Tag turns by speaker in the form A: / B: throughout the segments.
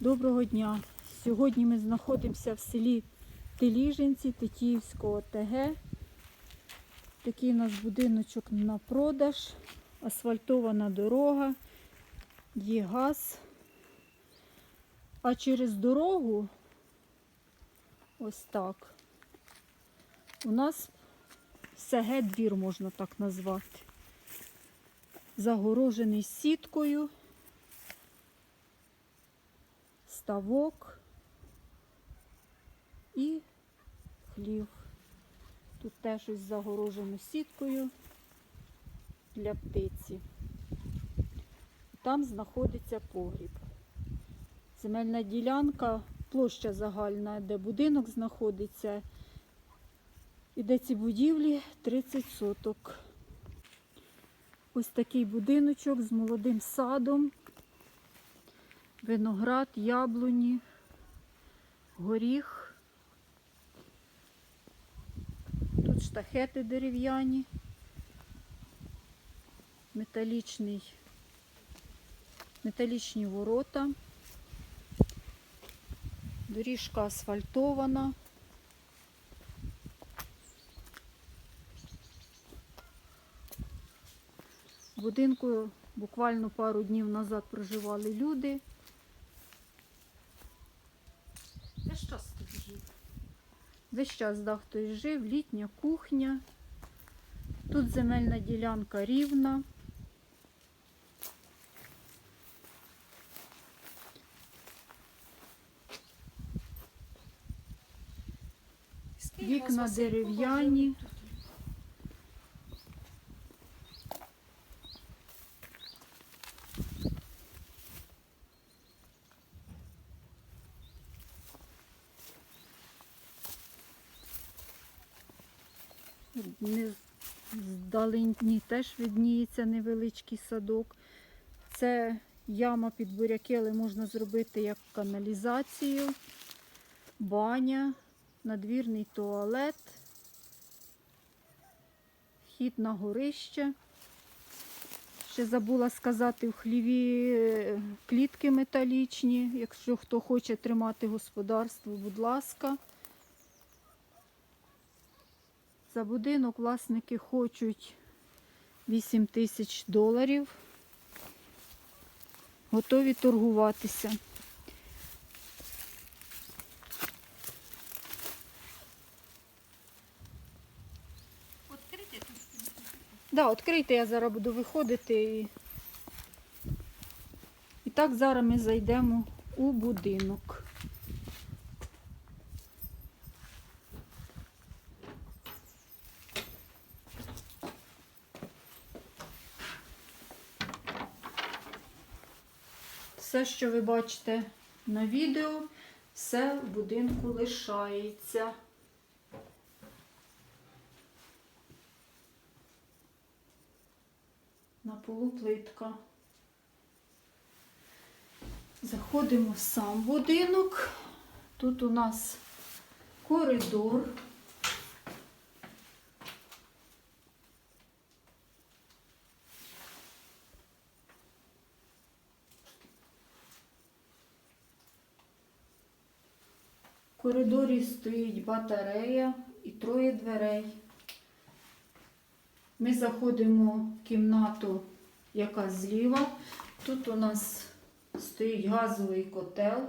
A: Доброго дня! Сьогодні ми знаходимося в селі Теліжинці Тетіївського ОТГ. Такий у нас будиночок на продаж, асфальтована дорога, є газ. А через дорогу, ось так, у нас СГ двір можна так назвати. Загорожений сіткою. Ставок і хлів. Тут теж ось загорожено сіткою для птиці. Там знаходиться погріб. Земельна ділянка, площа загальна, де будинок знаходиться. І де ці будівлі 30 соток. Ось такий будиночок з молодим садом виноград, яблуні, горіх. Тут штахети дерев'яні, металічний, металічні ворота, доріжка асфальтована. В будинку буквально пару днів назад проживали люди. Весь час тут жив. Весь час да, хтось жив, літня кухня. Тут земельна ділянка рівна. Вікна дерев'яні. Не здалені теж видніється невеличкий садок. Це яма під буряки, але можна зробити як каналізацію, баня, надвірний туалет, вхід на горище. Ще забула сказати, в хліві е, клітки металічні. Якщо хто хоче тримати господарство, будь ласка. За будинок власники хочуть 8 тисяч доларів. Готові торгуватися.
B: Відкрити?
A: Да, відкрийте, я зараз буду виходити. І... і так зараз ми зайдемо у будинок. Все, що ви бачите на відео, все в будинку лишається. на полу плитка. Заходимо в сам будинок. Тут у нас коридор. Коридорі стоїть батарея і троє дверей. Ми заходимо в кімнату, яка зліва. Тут у нас стоїть газовий котел.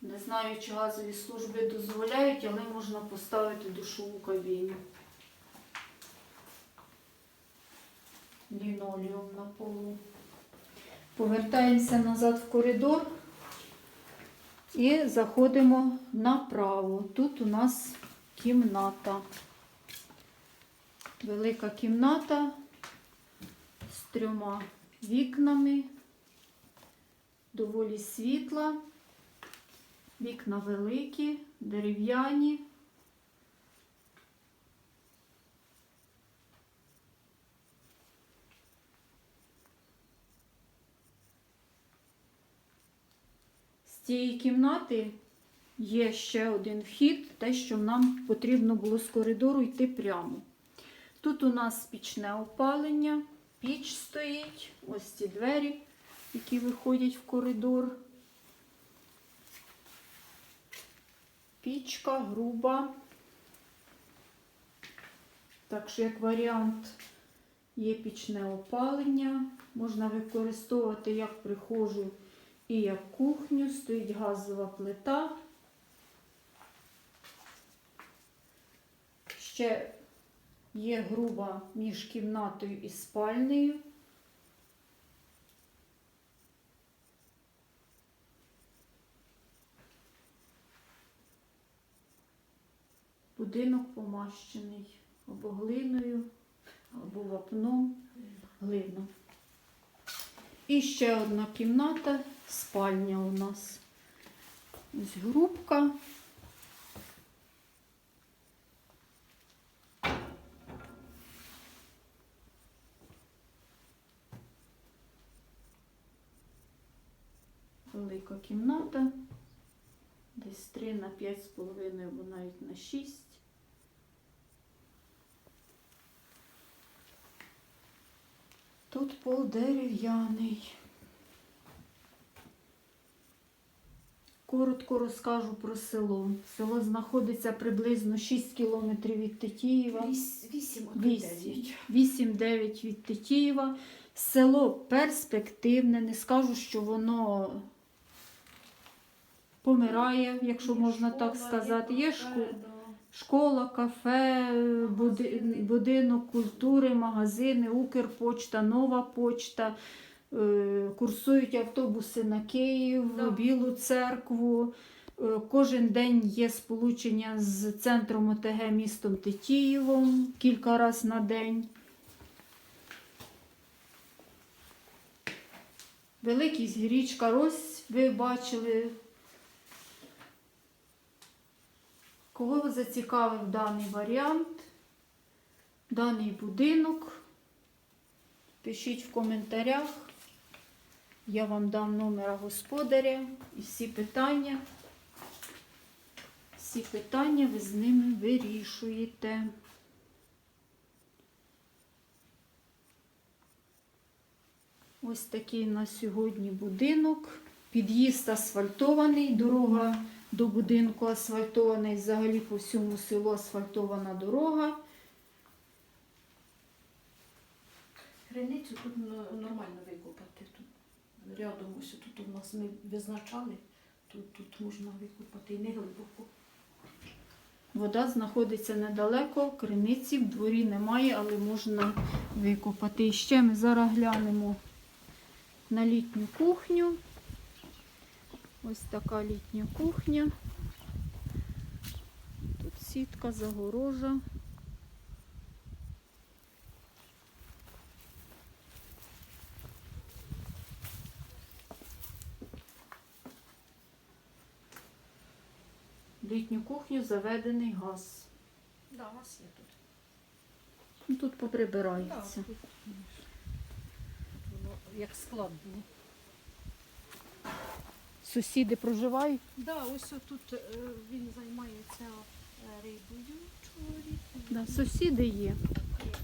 A: Не знаю, чи газові служби дозволяють, але можна поставити душову кабіну. Лінолеум на полу. Повертаємося назад в коридор і заходимо направо. Тут у нас кімната. Велика кімната з трьома вікнами, доволі світла. Вікна великі, дерев'яні. Цієї кімнати є ще один вхід, те, що нам потрібно було з коридору йти прямо. Тут у нас пічне опалення, піч стоїть, ось ці двері, які виходять в коридор. Пічка груба. Так що, як варіант, є пічне опалення. Можна використовувати як прихожу і як кухню. Стоїть газова плита. Ще є груба між кімнатою і спальнею. Будинок помащений або глиною, або вапном, глином. І ще одна кімната, спальня у нас. Ось грубка. Велика кімната. Десь 3 на 5,5 або навіть на 6. Тут пол дерев'яний. Коротко розкажу про село. Село знаходиться приблизно 6 кілометрів від Тетіїва. 8-9 від Тетіїва. Село перспективне, не скажу, що воно помирає, якщо можна так сказати. Є школа. Школа, кафе, буди- будинок культури, магазини, Укрпочта, Нова почта. Е, Курсують автобуси на Київ,
B: Да.
A: Білу церкву. Е, Кожен день є сполучення з центром ОТГ містом Тетіївом кілька разів на день. Великий річка Рось, ви бачили. Кого зацікавив даний варіант, даний будинок, пишіть в коментарях. Я вам дам номера господаря і всі питання. Всі питання ви з ними вирішуєте. Ось такий на сьогодні будинок. Під'їзд асфальтований, дорога до будинку асфальтований, взагалі по всьому селу асфальтована дорога.
B: Криницю тут нормально викопати. Тут рядом ось тут у нас ми визначали. Тут, тут можна викопати і не глибоко.
A: Вода знаходиться недалеко, криниці в дворі немає, але можна викопати. І ще ми зараз глянемо на літню кухню. Ось така літня кухня. Тут сітка, загорожа. Літню кухню заведений газ.
B: Да, у нас є тут.
A: Ну, Тут поприбирається.
B: тут, воно як склад.
A: Сусіди проживають.
B: Да, ось тут е, він займається е, рибою чоловік.
A: Да, сусіди є.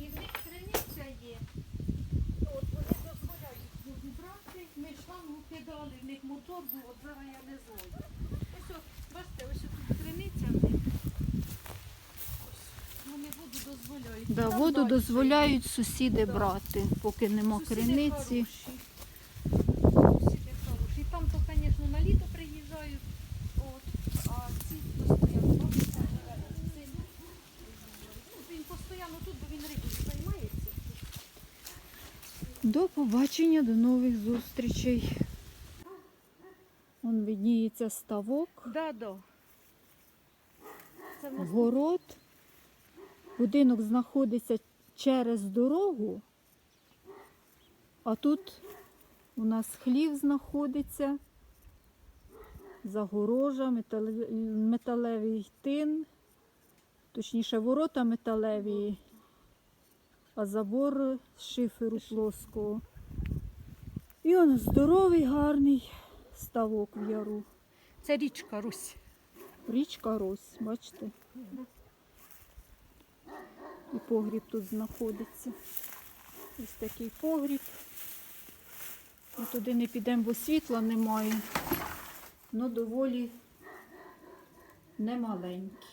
B: І в них криниця є. От вони дозволяють туди брати, ми шлангу кидали, в них мотор був, от зараз я не знаю. Ось, от, бачите, тут криниця в них. Вони воду дозволяють.
A: Да,
B: Там
A: воду дозволяють сусіди
B: Да.
A: брати, поки нема
B: Сусіди
A: криниці.
B: хороші. Сусіди хороші. Там то, звісно, на літо приїжджають. От, а ці постійно син. Ну, він постійно тут, бо він рибою займається.
A: До побачення, до нових зустрічей. Вон видніється ставок,
B: Да, да.
A: Город. Будинок знаходиться через дорогу, а тут у нас хлів знаходиться, загорожа, металевий тин, точніше ворота металеві, а забор з шиферу плоского. І он здоровий, гарний ставок в яру.
B: Це річка Русь.
A: Річка Рось, бачите? І погріб тут знаходиться. Ось такий погріб. Ми туди не підемо, бо світла немає. Ну, доволі немаленький.